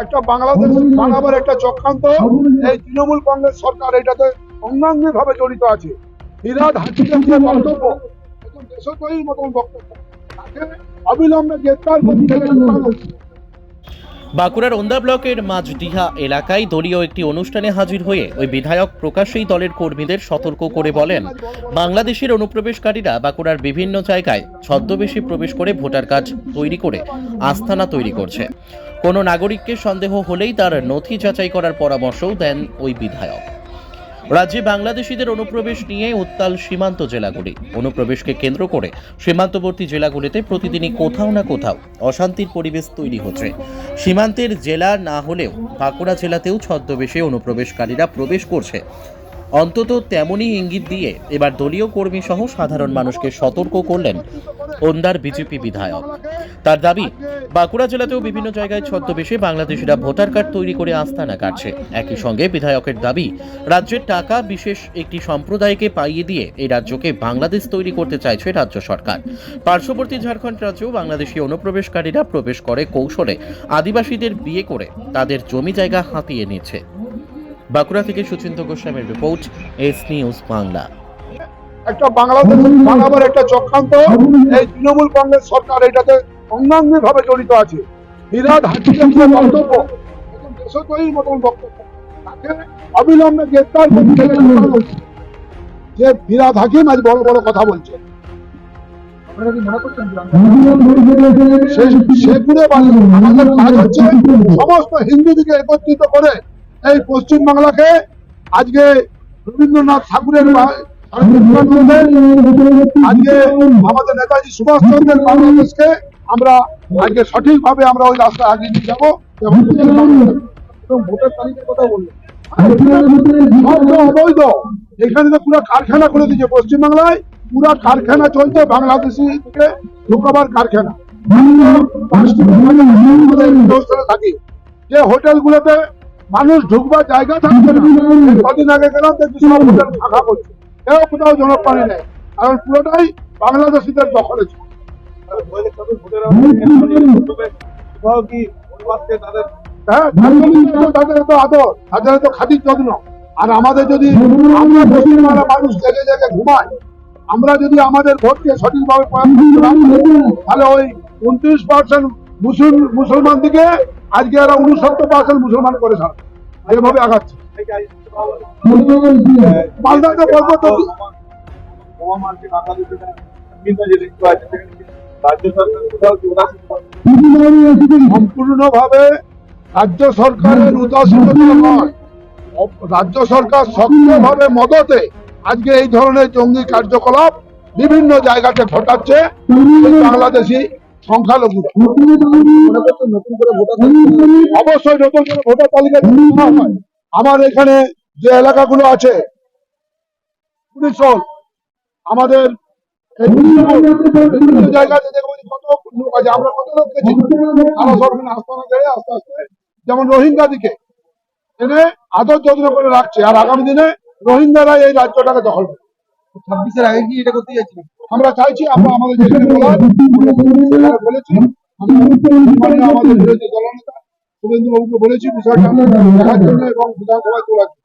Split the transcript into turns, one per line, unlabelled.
একটা বাংলাদেশ বানাবার একটা চক্রান্ত এই তৃণমূল কংগ্রেস সরকার এটাতে অঙ্গাঙ্গি ভাবে জড়িত আছে। বিরাট হাসিনের যে বক্তব্য। দেশদ্রোহীর মতন বক্তব্য। তাকে অবিলম্বে গ্রেপ্তার করতে।
বাঁকুড়ার ওন্দা ব্লকের মাঝডিহা এলাকায় দলীয় একটি অনুষ্ঠানে হাজির হয়ে ওই বিধায়ক প্রকাশ্যেই দলের কর্মীদের সতর্ক করে বলেন, বাংলাদেশের অনুপ্রবেশকারীরা বাঁকুড়ার বিভিন্ন জায়গায় ছদ্মবেশী প্রবেশ করে ভোটার কাজ তৈরি করে আস্থানা তৈরি করছে। কোনো নাগরিককে সন্দেহ হলেই তার নথি যাচাই করার পরামর্শও দেন ওই বিধায়ক। রাজ্যে বাংলাদেশিদের অনুপ্রবেশ নিয়ে উত্তাল সীমান্ত জেলাগুলি। অনুপ্রবেশকে কেন্দ্র করে সীমান্তবর্তী জেলাগুলিতে প্রতিদিনই কোথাও না কোথাও অশান্তির পরিবেশ তৈরি হচ্ছে। সীমান্তের জেলা না হলেও বাঁকুড়া জেলাতেও ছদ্মবেশে অনুপ্রবেশকারীরা প্রবেশ করছে। অন্তত তেমনই ইঙ্গিত দিয়ে এবার দলীয় কর্মী সহ সাধারণ মানুষকে সতর্ক করলেন ওন্দার বিজেপি বিধায়ক। তার দাবি, বাঁকুড়া জেলাতেও বিভিন্ন জায়গায় ছদ্মবেশে বাংলাদেশিরা ভোটার কার্ড তৈরি করে আস্তানা কাটছে। একই সঙ্গে বিধায়কের দাবি, রাজ্যের টাকা বিশেষ একটি সম্প্রদায়কে পাইয়ে দিয়ে এই রাজ্যকে বাংলাদেশ তৈরি করতে চাইছে রাজ্য সরকার। পার্শ্ববর্তী ঝাড়খণ্ড রাজ্যেও বাংলাদেশি অনুপ্রবেশকারীরা প্রবেশ করে কৌশলে। আদিবাসীদের বিয়ে করে তাদের জমি জায়গা হাতিয়ে নিচ্ছে। বাঁকুড়া থেকে সুচিন্ত গোস্বামীর রিপোর্ট, এস নিউজ বাংলা।
একটা বাংলাদেশ বানাবার একটা চক্রান্ত, এই তৃণমূল কংগ্রেস সরকার এটাতে অঙ্গাঙ্গি ভাবে জড়িত আছে। বিরাট যে বক্তব্য দেশদ্রোহীর মতন বক্তব্য। তাকে অবিলম্বে গ্রেপ্তার করতে। যে বিরাট হাকিম আজ বড় বড় কথা বলছে। সেগুলো আমাদের কাজ হচ্ছে সমস্ত হিন্দুদিকে একত্রিত করে এই পশ্চিম বাংলাকে আজকে রবীন্দ্রনাথ ঠাকুরের আজকে আমাদের নেতাজি সুভাষচন্দ্রের বাংলাদেশকে আমরা আজকে সঠিকভাবে আমরা ওই রাস্তায় আগিয়ে নিয়ে যাব। এবং এবং ভোটের তালিকার কথা বললেন অবৈধ। এখানে তো পুরো কারখানা করে দিয়েছে পশ্চিমবাংলায়। পুরো কারখানা চলছে বাংলাদেশি থেকে ঢোকাবার কারখানা। থাকি। যে হোটেলগুলোতে মানুষ ঢুকবার জায়গা থাকছে না। কদিন আগে গেলাম করছে কেউ কোথাও জনপ্রাণী নেই। কারণ পুরোটাই বাংলাদেশিদের দখলে ছিল। হ্যাঁ আদর যত্ন। আর আমাদের যদি আমরা মানুষ জেগে জেগে আমরা যদি আমাদের ভোটকে সঠিকভাবে করতে তাহলে ওই উনত্রিশ পার্সেন্ট মুসলমান দিকে আজকে এরা উনসত্তর পার্সেন্ট মুসলমান করে ছাড়বে এভাবে আগাচ্ছে। মালদাতে বলব রাজ্য সরকারের উদাসীনতা রাজ্য সরকার সক্রিয়ভাবে মদতে আজকে এই ধরনের জঙ্গি কার্যকলাপ বিভিন্ন জায়গাতে ঘটাচ্ছে। বাংলাদেশি সংখ্যালঘু। অবশ্যই নতুন করে ভোটার তালিকা। আমার এখানে যে এলাকাগুলো আছে আমাদের যেমন রোহিঙ্গা দিকে এনে আদর যত্ন করে রাখছে, আর আগামী দিনে রোহিঙ্গারা এই রাজ্যটাকে দখল করবে।
ছাব্বিশের আগে কি এটা করতে যাচ্ছিল?
আমরা চাইছি আমরা আমাদের যেখানে বলার আমাদের বিরোধী দলনেতা শুভেন্দু বাবুকে বলেছি, বিষয়টা দেখার জন্য এবং বিধানসভায় তোলার জন্য।